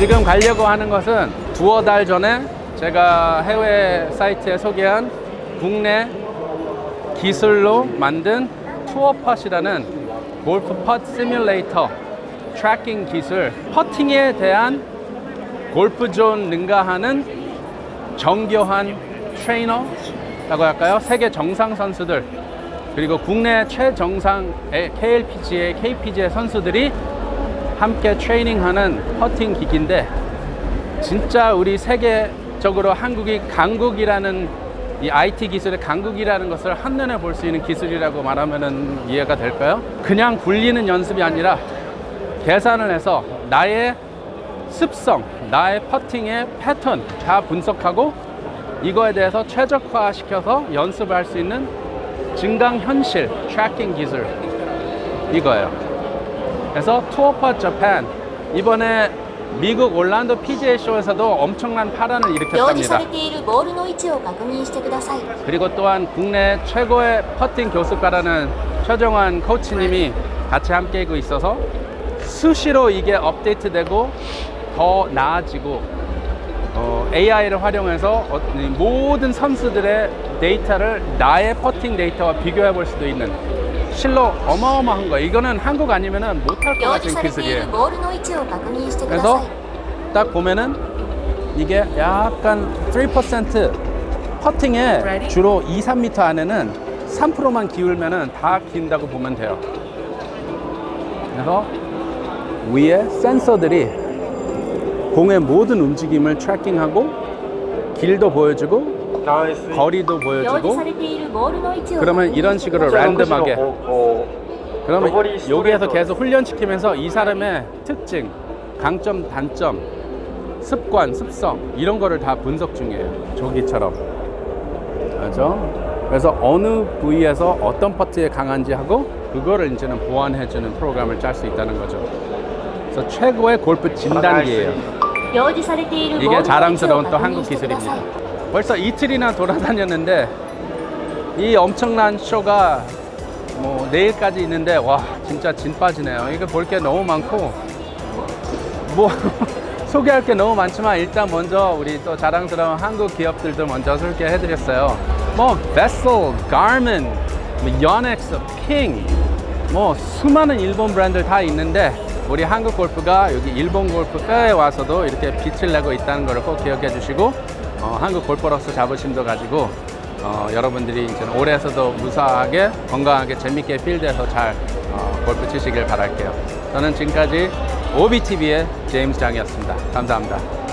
지금 가려고 하는 것은 두어 달 전에 제가 해외 사이트에 소개한 국내 기술로 만든 투어팟이라는 골프 펫 시뮬레이터 트래킹 기술 퍼팅에 대한 골프존 능가하는 정교한 트레이너라고 할까요? 세계 정상 선수들 그리고 국내 최정상 KLPGA, KPGA 선수들이 함께 트레이닝하는 퍼팅 기기인데 진짜 우리 세계적으로 한국이 강국이라는 이 IT 기술의 강국이라는 것을 한눈에 볼 수 있는 기술이라고 말하면 이해가 될까요? 그냥 굴리는 연습이 아니라 계산을 해서 나의 습성, 나의 퍼팅의 패턴 다 분석하고 이거에 대해서 최적화시켜서 연습할 수 있는 증강현실 트래킹 기술 이거예요. 그래서 투어 퍼 재팬 이번에 미국 올란도 PGA 쇼에서도 엄청난 파란을 일으켰답니다. 그리고 또한 국내 최고의 퍼팅 교습가라는 최정환 코치님이 같이 함께 하고 있어서 수시로 이게 업데이트되고 더 나아지고 어, AI를 활용해서 모든 선수들의 데이터를 나의 퍼팅 데이터와 비교해 볼 수도 있는 실로 어마어마한 거예요. 이거는 한국 아니면은 못할 것 같은 기술이에요. 그래서 딱 보면은 이게 약간 3% 퍼팅에 주로 2, 3m 안에는 3%만 기울면은 다 긴다고 보면 돼요. 그래서 위에 센서들이 공의 모든 움직임을 트래킹하고 길도 보여주고 거리도 보여주고 그러면 이런 식으로 랜덤하게 그러면 여기에서 계속 훈련시키면서 이 사람의 특징, 강점, 단점, 습관, 습성 이런 거를 다 분석 중이에요. 조기처럼. 그죠? 그래서 어느 부위에서 어떤 파트에 강한지 하고 그거를 이제는 보완해 주는 프로그램을 짤 수 있다는 거죠. 그래서 최고의 골프 진단기예요. 이게 자랑스러운 또 한국 기술입니다. 벌써 이틀이나 돌아다녔는데 이 엄청난 쇼가 뭐 내일까지 있는데 와 진짜 진 빠지네요. 이거 볼 게 너무 많고 뭐 소개할 게 너무 많지만 일단 먼저 우리 또 자랑스러운 한국 기업들도 먼저 소개해 드렸어요. 뭐 베슬, 가르민, 뭐 연엑스, 킹, 뭐 수많은 일본 브랜드 다 있는데 우리 한국 골프가 여기 일본 골프 뼈에 와서도 이렇게 빛을 내고 있다는 것을 꼭 기억해 주시고 어, 한국 골퍼로서 자부심도 가지고 어, 여러분들이 이제 올해에서도 무사하게 건강하게 재밌게 필드에서 잘 어, 골프 치시길 바랄게요. 저는 지금까지 OBTV의 제임스 장이었습니다. 감사합니다.